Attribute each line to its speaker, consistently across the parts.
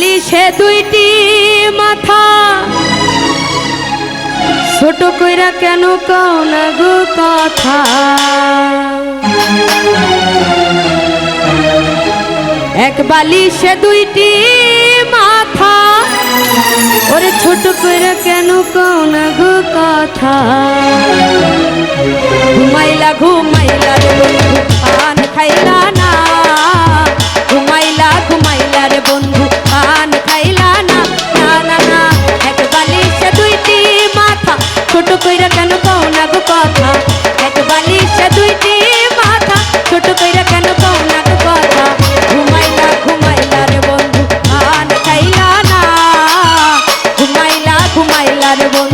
Speaker 1: সে দুইটি মাথা। ছোট কইরা কেন কও না গো কথা? এক বালিশে দুইটি মাথা। ওরে ছোট কইরা কেন কও গো কথা? ঘুমাইলা ঘুম বাংলার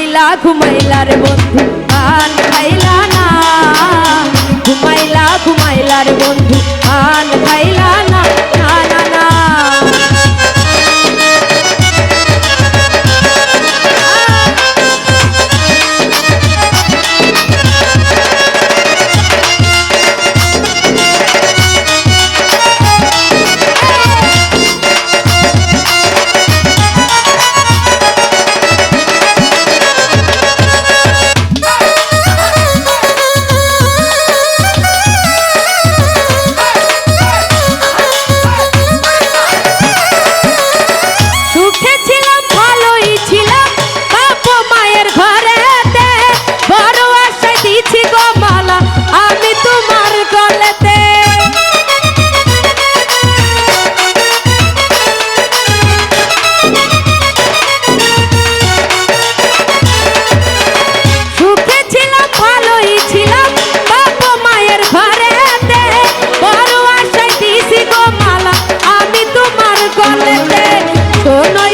Speaker 1: ঘুমাইলা ঘুমাইলা রে বন্ধু পান খাইলা না। ঘুমাইলা ঘুমাইলা রে বন্ধু পান খাই